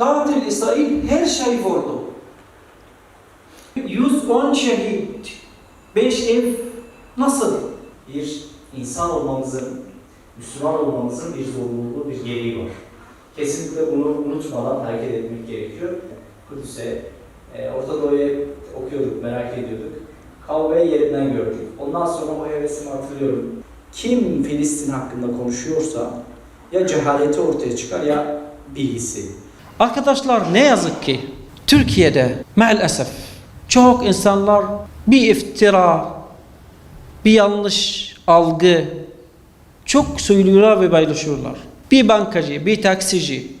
Katil İsrail her şey vurdu. 110 şehit, 5 ev nasıl? bir insan olmamızın, Müslüman olmamızın bir zorunluluğu, bir gereği var. Kesinlikle bunu unutmadan hareket etmek gerekiyor. Kudüs'e, e, Orta Doğu'ya okuyorduk, merak ediyorduk. Kavgayı yerinden gördük. Ondan sonra o hevesimi hatırlıyorum. Kim Filistin hakkında konuşuyorsa ya cehaleti ortaya çıkar ya bilgisi. Arkadaşlar ne yazık ki Türkiye'de maalesef çok insanlar bir iftira, bir yanlış algı çok söylüyorlar ve paylaşıyorlar. Bir bankacı, bir taksici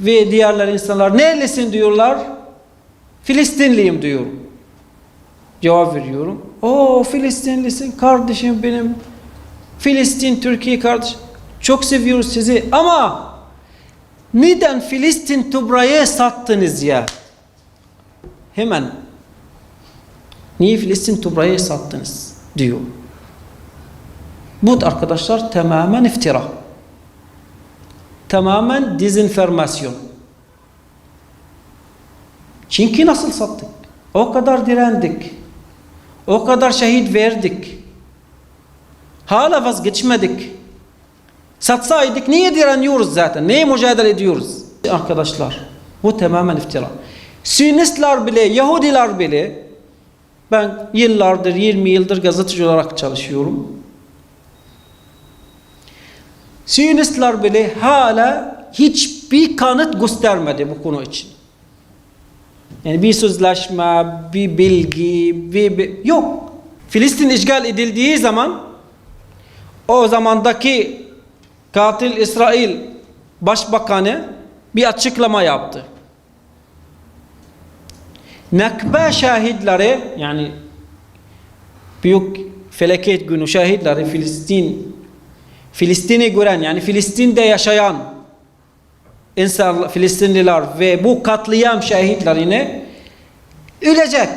ve diğerler insanlar nerelisin diyorlar. Filistinliyim diyorum. Cevap veriyorum. O Filistinlisin kardeşim benim. Filistin, Türkiye kardeş. Çok seviyoruz sizi ama neden Filistin Tubra'ya sattınız ya? Hemen niye Filistin Tubra'ya sattınız diyor. Bu arkadaşlar tamamen iftira. Tamamen dezenformasyon. Çünkü nasıl sattık? O kadar direndik. O kadar şehit verdik. Hala vazgeçmedik. Satsaydık niye direniyoruz zaten? Neye mücadele ediyoruz? Arkadaşlar bu tamamen iftira. Siyonistler bile, Yahudiler bile ben yıllardır, 20 yıldır gazeteci olarak çalışıyorum. Siyonistler bile hala hiçbir kanıt göstermedi bu konu için. Yani bir sözleşme, bir bilgi, bir, bir yok. Filistin işgal edildiği zaman o zamandaki katil İsrail Başbakanı bir açıklama yaptı. Nakba şahitleri yani büyük felaket günü şahitleri Filistin Filistin'i gören yani Filistin'de yaşayan insan Filistinliler ve bu katliam şahitlerine ölecek.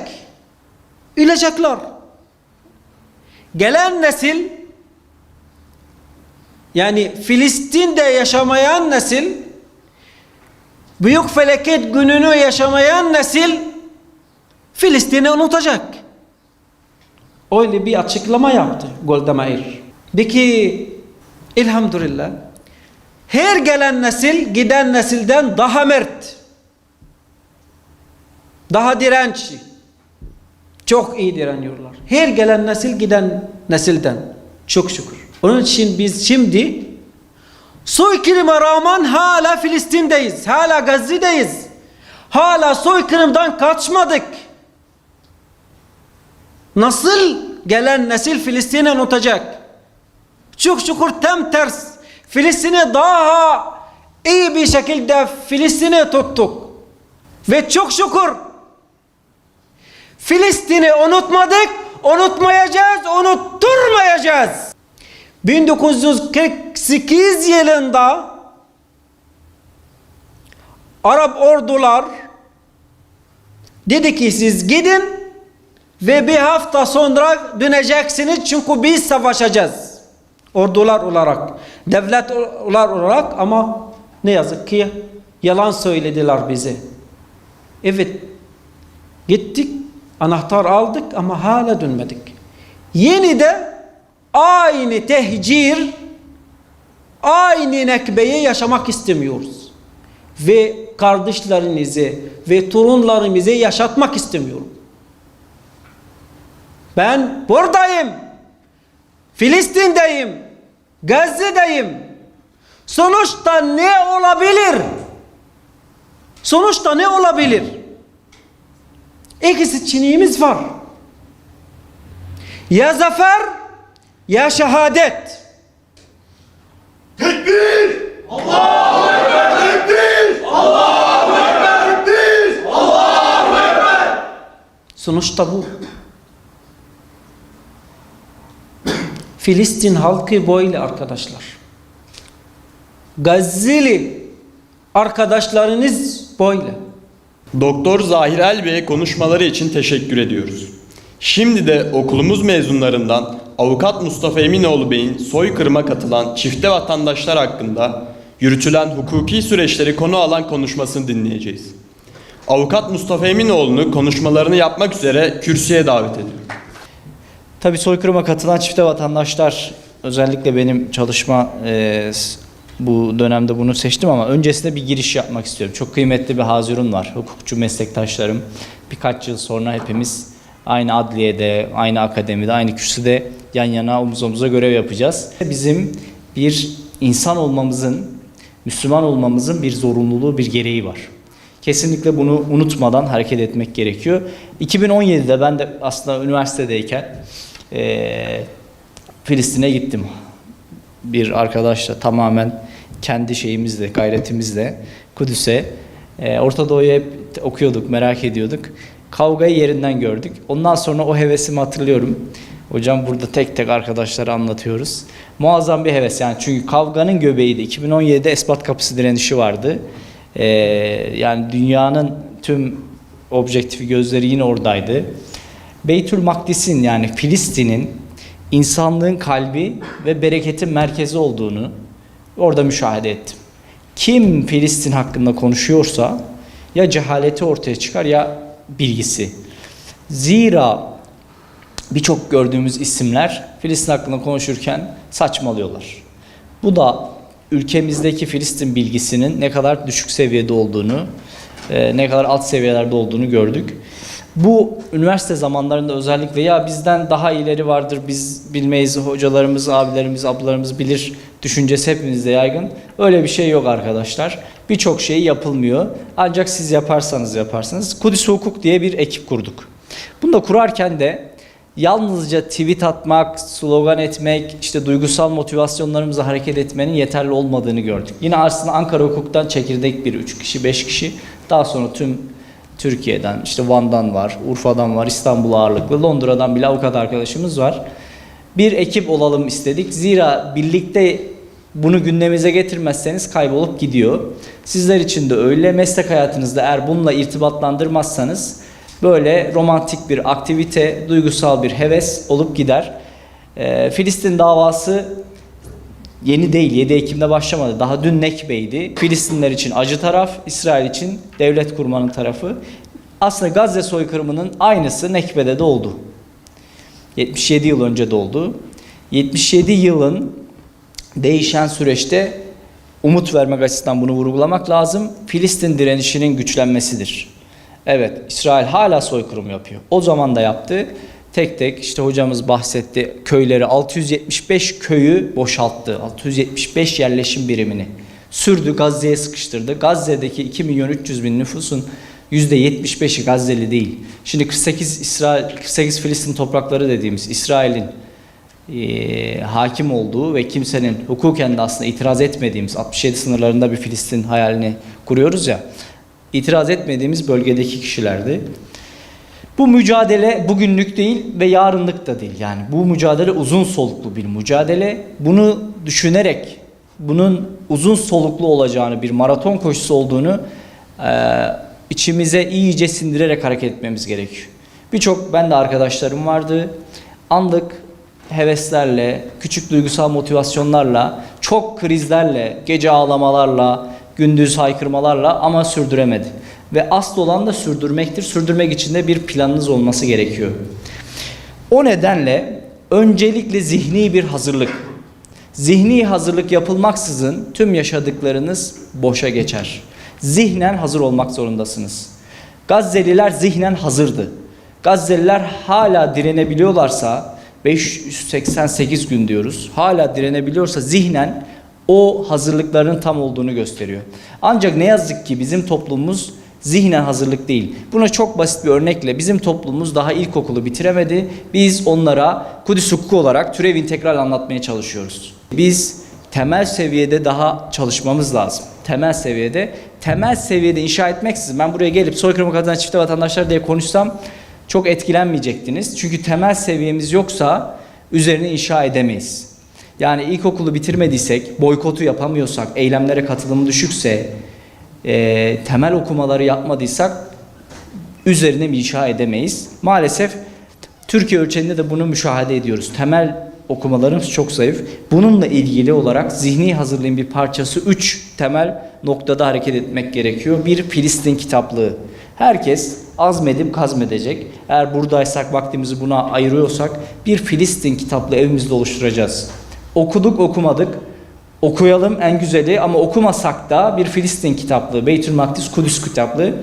Ölecekler. Gelen nesil yani Filistin'de yaşamayan nesil büyük felaket gününü yaşamayan nesil Filistin'i unutacak. Öyle bir açıklama yaptı Golda Meir. De elhamdülillah her gelen nesil giden nesilden daha mert. Daha dirençli. Çok iyi direniyorlar. Her gelen nesil giden nesilden. Çok şükür. Onun için biz şimdi soykırıma rağmen hala Filistin'deyiz. Hala Gazze'deyiz. Hala soykırımdan kaçmadık. Nasıl gelen nesil Filistin'i unutacak? Çok şükür tam ters. Filistin'i daha iyi bir şekilde Filistin'i tuttuk. Ve çok şükür Filistin'i unutmadık, unutmayacağız, unutturmayacağız. 1948 yılında Arap ordular dedi ki siz gidin ve bir hafta sonra döneceksiniz çünkü biz savaşacağız. Ordular olarak, devletler olarak ama ne yazık ki yalan söylediler bize. Evet gittik anahtar aldık ama hala dönmedik. Yeni de aynı tehcir, aynı nekbeyi yaşamak istemiyoruz. Ve kardeşlerinizi ve torunlarımızı yaşatmak istemiyorum. Ben buradayım. Filistin'deyim. Gazze'deyim. Sonuçta ne olabilir? Sonuçta ne olabilir? İki seçeneğimiz var. Ya zafer ya şehadet. Tekbir! Allahu Ekber! Tekbir! Allahu Ekber! Tekbir! Allahu Ekber! Sonuçta bu. Filistin halkı böyle arkadaşlar. Gazze'li arkadaşlarınız böyle. Doktor Zahir El Bey'e konuşmaları için teşekkür ediyoruz. Şimdi de okulumuz mezunlarından Avukat Mustafa Eminoğlu Bey'in soykırıma katılan çifte vatandaşlar hakkında yürütülen hukuki süreçleri konu alan konuşmasını dinleyeceğiz. Avukat Mustafa Eminoğlu'nu konuşmalarını yapmak üzere kürsüye davet ediyorum. Tabii soykırıma katılan çifte vatandaşlar özellikle benim çalışma e, bu dönemde bunu seçtim ama öncesinde bir giriş yapmak istiyorum. Çok kıymetli bir hazirun var. Hukukçu meslektaşlarım. Birkaç yıl sonra hepimiz aynı adliyede, aynı akademide, aynı kürsüde yan yana omuz omuza görev yapacağız. Bizim bir insan olmamızın, Müslüman olmamızın bir zorunluluğu, bir gereği var. Kesinlikle bunu unutmadan hareket etmek gerekiyor. 2017'de ben de aslında üniversitedeyken eee, Filistin'e gittim. Bir arkadaşla tamamen kendi şeyimizle, gayretimizle Kudüs'e. Eee Orta Doğu'yu hep okuyorduk, merak ediyorduk. Kavgayı yerinden gördük. Ondan sonra o hevesimi hatırlıyorum. Hocam burada tek tek arkadaşlara anlatıyoruz. Muazzam bir heves yani çünkü kavganın göbeğiydi. 2017'de Esbat Kapısı direnişi vardı. Ee, yani dünyanın tüm objektifi gözleri yine oradaydı. Beytül Makdis'in yani Filistin'in insanlığın kalbi ve bereketin merkezi olduğunu orada müşahede ettim. Kim Filistin hakkında konuşuyorsa ya cehaleti ortaya çıkar ya bilgisi. Zira birçok gördüğümüz isimler Filistin hakkında konuşurken saçmalıyorlar. Bu da ülkemizdeki Filistin bilgisinin ne kadar düşük seviyede olduğunu, e, ne kadar alt seviyelerde olduğunu gördük. Bu üniversite zamanlarında özellikle ya bizden daha ileri vardır, biz bilmeyiz, hocalarımız, abilerimiz, ablalarımız bilir düşüncesi hepimizde yaygın. Öyle bir şey yok arkadaşlar. Birçok şey yapılmıyor. Ancak siz yaparsanız yaparsınız. Kudüs Hukuk diye bir ekip kurduk. Bunu da kurarken de yalnızca tweet atmak, slogan etmek, işte duygusal motivasyonlarımızla hareket etmenin yeterli olmadığını gördük. Yine aslında Ankara Hukuk'tan çekirdek bir 3 kişi, 5 kişi, daha sonra tüm Türkiye'den, işte Van'dan var, Urfa'dan var, İstanbul ağırlıklı, Londra'dan bile avukat arkadaşımız var. Bir ekip olalım istedik. Zira birlikte bunu gündemimize getirmezseniz kaybolup gidiyor. Sizler için de öyle. Meslek hayatınızda eğer bununla irtibatlandırmazsanız böyle romantik bir aktivite, duygusal bir heves olup gider. Ee, Filistin davası yeni değil. 7 Ekim'de başlamadı. Daha dün Nekbe'ydi. Filistinler için acı taraf, İsrail için devlet kurmanın tarafı. Aslında Gazze soykırımının aynısı Nekbe'de de oldu. 77 yıl önce de oldu. 77 yılın değişen süreçte umut vermek açısından bunu vurgulamak lazım. Filistin direnişinin güçlenmesidir. Evet, İsrail hala soykırım yapıyor. O zaman da yaptı. Tek tek işte hocamız bahsetti köyleri 675 köyü boşalttı. 675 yerleşim birimini sürdü Gazze'ye sıkıştırdı. Gazze'deki 2 milyon 300 bin nüfusun %75'i Gazze'li değil. Şimdi 48 İsrail 48 Filistin toprakları dediğimiz İsrail'in e, hakim olduğu ve kimsenin hukuken de aslında itiraz etmediğimiz 67 sınırlarında bir Filistin hayalini kuruyoruz ya. itiraz etmediğimiz bölgedeki kişilerdi. Bu mücadele bugünlük değil ve yarınlık da değil. Yani bu mücadele uzun soluklu bir mücadele. Bunu düşünerek bunun uzun soluklu olacağını, bir maraton koşusu olduğunu e, içimize iyice sindirerek hareket etmemiz gerekiyor. Birçok ben de arkadaşlarım vardı. Anlık heveslerle, küçük duygusal motivasyonlarla, çok krizlerle, gece ağlamalarla, gündüz haykırmalarla ama sürdüremedi. Ve asıl olan da sürdürmektir. Sürdürmek için de bir planınız olması gerekiyor. O nedenle öncelikle zihni bir hazırlık. Zihni hazırlık yapılmaksızın tüm yaşadıklarınız boşa geçer. Zihnen hazır olmak zorundasınız. Gazze'liler zihnen hazırdı. Gazze'liler hala direnebiliyorlarsa 588 gün diyoruz. Hala direnebiliyorsa zihnen o hazırlıkların tam olduğunu gösteriyor. Ancak ne yazık ki bizim toplumumuz zihnen hazırlık değil. Buna çok basit bir örnekle bizim toplumumuz daha ilkokulu bitiremedi. Biz onlara Kudüs hukuku olarak türev integral anlatmaya çalışıyoruz. Biz temel seviyede daha çalışmamız lazım. Temel seviyede. Temel seviyede inşa etmeksizin ben buraya gelip soykırımı kazanan çifte vatandaşlar diye konuşsam çok etkilenmeyecektiniz. Çünkü temel seviyemiz yoksa üzerine inşa edemeyiz. Yani ilkokulu bitirmediysek, boykotu yapamıyorsak, eylemlere katılımı düşükse, e, temel okumaları yapmadıysak üzerine inşa edemeyiz. Maalesef Türkiye ölçeğinde de bunu müşahede ediyoruz. Temel okumalarımız çok zayıf. Bununla ilgili olarak zihni hazırlığın bir parçası 3 temel noktada hareket etmek gerekiyor. Bir Filistin kitaplığı. Herkes azmedip kazmedecek. Eğer buradaysak vaktimizi buna ayırıyorsak bir Filistin kitaplığı evimizde oluşturacağız. Okuduk okumadık. Okuyalım en güzeli ama okumasak da bir Filistin kitaplığı, Beytül Makdis Kudüs kitaplığı.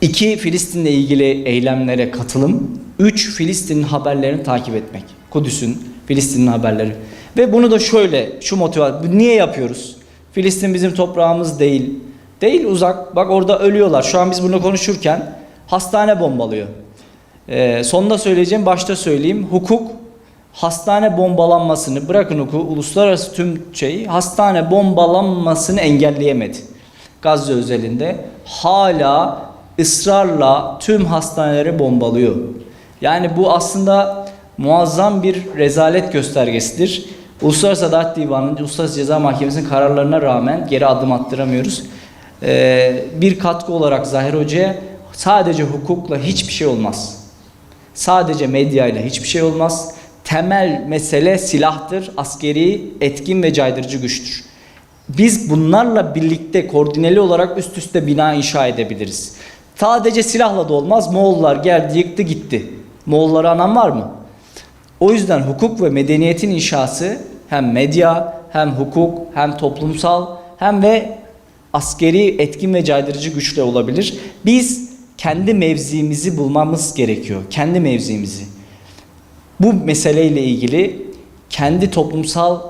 İki, Filistin'le ilgili eylemlere katılım. Üç, Filistin'in haberlerini takip etmek. Kudüs'ün, Filistin'in haberleri. Ve bunu da şöyle, şu motivasyon. Niye yapıyoruz? Filistin bizim toprağımız değil. Değil uzak. Bak orada ölüyorlar. Şu an biz bunu konuşurken hastane bombalıyor. Ee, sonunda söyleyeceğim, başta söyleyeyim. Hukuk hastane bombalanmasını, bırakın hukuku, uluslararası tüm şeyi, hastane bombalanmasını engelleyemedi. Gazze özelinde hala ısrarla tüm hastaneleri bombalıyor. Yani bu aslında muazzam bir rezalet göstergesidir. Uluslararası Adalet Divanı'nın, Uluslararası Ceza Mahkemesi'nin kararlarına rağmen geri adım attıramıyoruz. Ee, bir katkı olarak Zahir Hoca'ya sadece hukukla hiçbir şey olmaz. Sadece medyayla hiçbir şey olmaz. Temel mesele silahtır, askeri etkin ve caydırıcı güçtür. Biz bunlarla birlikte koordineli olarak üst üste bina inşa edebiliriz. Sadece silahla da olmaz. Moğollar geldi yıktı gitti. Moğolları anan var mı? O yüzden hukuk ve medeniyetin inşası hem medya hem hukuk hem toplumsal hem ve askeri etkin ve caydırıcı güçle olabilir. Biz kendi mevzimizi bulmamız gerekiyor. Kendi mevzimizi. Bu meseleyle ilgili kendi toplumsal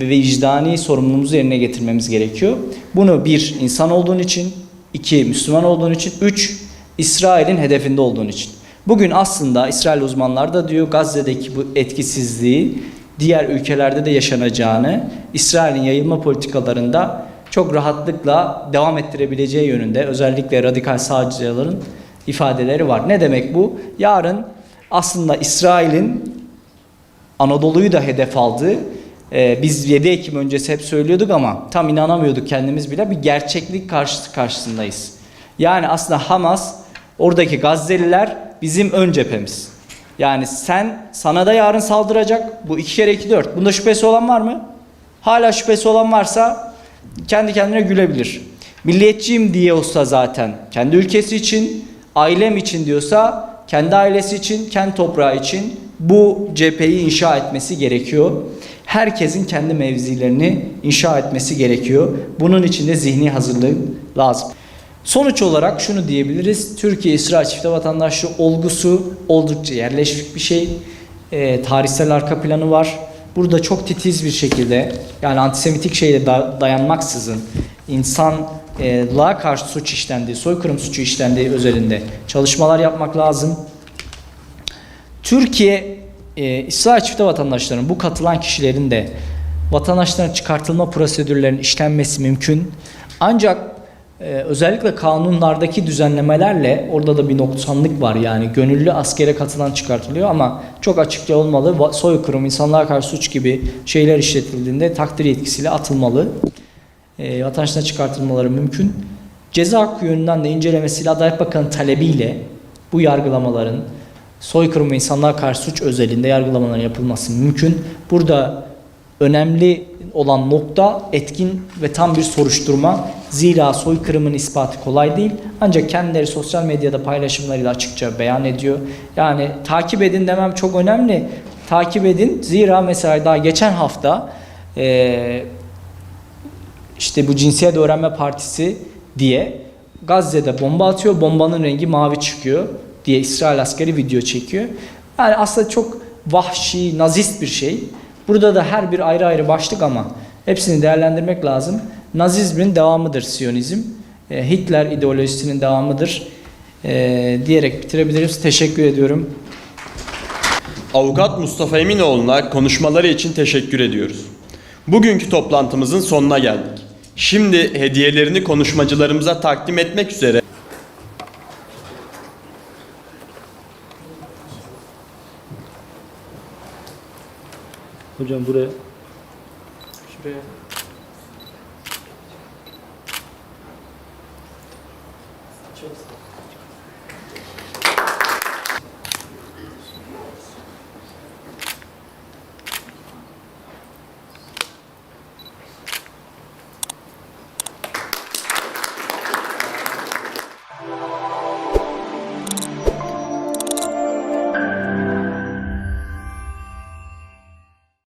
ve vicdani sorumluluğumuzu yerine getirmemiz gerekiyor. Bunu bir insan olduğun için, iki Müslüman olduğun için, üç İsrail'in hedefinde olduğun için. Bugün aslında İsrail uzmanlar da diyor Gazze'deki bu etkisizliği diğer ülkelerde de yaşanacağını, İsrail'in yayılma politikalarında çok rahatlıkla devam ettirebileceği yönünde özellikle radikal sağcıların ifadeleri var. Ne demek bu? Yarın aslında İsrail'in Anadolu'yu da hedef aldı. Ee, biz 7 Ekim öncesi hep söylüyorduk ama tam inanamıyorduk kendimiz bile. Bir gerçeklik karşı karşısındayız. Yani aslında Hamas, oradaki Gazze'liler bizim ön cephemiz. Yani sen, sana da yarın saldıracak. Bu iki kere iki dört. Bunda şüphesi olan var mı? Hala şüphesi olan varsa kendi kendine gülebilir. Milliyetçiyim diyorsa zaten kendi ülkesi için, ailem için diyorsa kendi ailesi için, kendi toprağı için bu cepheyi inşa etmesi gerekiyor. Herkesin kendi mevzilerini inşa etmesi gerekiyor. Bunun için de zihni hazırlık lazım. Sonuç olarak şunu diyebiliriz. Türkiye-İsrail çifte vatandaşlığı olgusu oldukça yerleşik bir şey. Ee, tarihsel arka planı var. Burada çok titiz bir şekilde yani antisemitik şeyle da- dayanmaksızın insanlığa karşı suç işlendiği, soykırım suçu işlendiği özelinde çalışmalar yapmak lazım. Türkiye, e, İsrail çifte vatandaşlarının bu katılan kişilerin de vatandaşların çıkartılma prosedürlerinin işlenmesi mümkün. Ancak e, özellikle kanunlardaki düzenlemelerle orada da bir noksanlık var yani gönüllü askere katılan çıkartılıyor ama çok açıkça olmalı. Soykırım, insanlığa karşı suç gibi şeyler işletildiğinde takdir yetkisiyle atılmalı. E, vatandaşlarına çıkartılmaları mümkün. Ceza hakkı yönünden de incelemesiyle Adalet Bakanı talebiyle bu yargılamaların soykırım ve insanlığa karşı suç özelinde yargılamaların yapılması mümkün. Burada önemli olan nokta etkin ve tam bir soruşturma. Zira soykırımın ispatı kolay değil. Ancak kendileri sosyal medyada paylaşımlarıyla açıkça beyan ediyor. Yani takip edin demem çok önemli. Takip edin. Zira mesela daha geçen hafta eee işte bu cinsiyet öğrenme partisi diye Gazze'de bomba atıyor. Bombanın rengi mavi çıkıyor diye İsrail askeri video çekiyor. Yani aslında çok vahşi, nazist bir şey. Burada da her bir ayrı ayrı başlık ama hepsini değerlendirmek lazım. Nazizmin devamıdır Siyonizm. E, Hitler ideolojisinin devamıdır e, diyerek bitirebiliriz. Teşekkür ediyorum. Avukat Mustafa Eminoğlu'na konuşmaları için teşekkür ediyoruz. Bugünkü toplantımızın sonuna geldik. Şimdi hediyelerini konuşmacılarımıza takdim etmek üzere Hocam buraya. Şuraya. Çok